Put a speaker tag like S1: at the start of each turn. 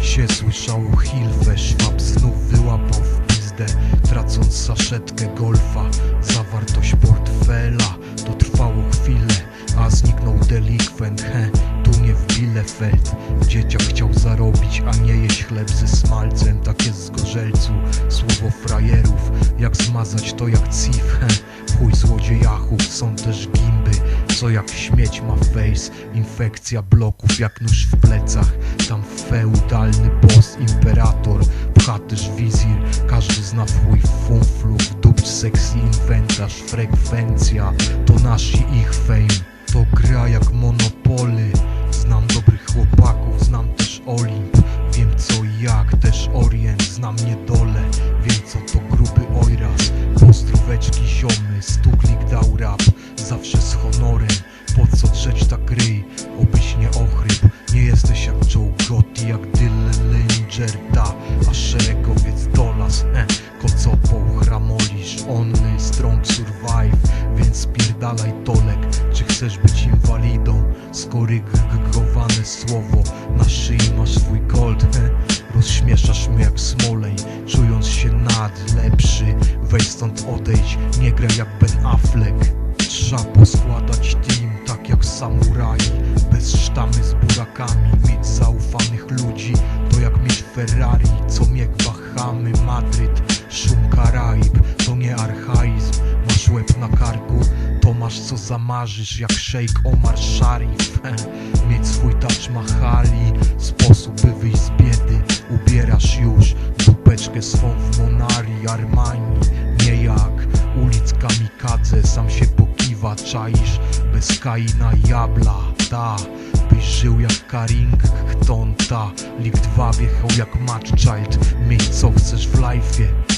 S1: się słyszało Hilfe Szwab znów wyłapał w pizdę Tracąc saszetkę golfa. Zawartość portfela To trwało chwilę A zniknął delikwent. He, tu nie w Bielefeld Dzieciak chciał zarobić, a nie jeść chleb ze smalcem. Tak jest z gorzelcu Słowo frajerów. Jak zmazać to jak cif. He, chuj złodziejachów Są też gim co jak śmieć ma face Infekcja bloków jak nóż w plecach. Tam feudalny boss, imperator Pcha też wizir. Każdy zna w chuj funflów Dupć sexy inwentarz Frekwencja. To nasz i ich fame. To gra jak monopoly Znam dobrych chłopaków Znam też Olimp. Wiem co i jak Też Orient. Znam niedole Wiem co to gruby ojraz Pozdróweczki ziomy Stuklik dał rap. Zawsze z honorem chcesz być inwalidą? Skorygowane słowo Na szyi masz swój gold Rozśmieszasz mnie jak Smolej Czując się nad lepszy. Weź stąd odejdź Nie graj jak Ben Affleck. Trzeba poskładać team tak jak samuraj Bez sztamy z burakami. Mieć zaufanych ludzi To jak mieć Ferrari Co mieg Bahamy, Madryt Szum Karaib To nie archaizm. Masz łeb na karku masz co zamarzysz Jak szejk Omar Sharif. Mieć swój Taj Mahali Sposób by wyjść z biedy. Ubierasz już Dupeczkę swą w Monari Armani. Nie jak ulic kamikadze Sam się pokiwa, czaisz Bez Kaina Jabla. Ta, byś żył jak Karing Ktonta Lig 2 wjechał jak Match Child Mieć co chcesz w life'ie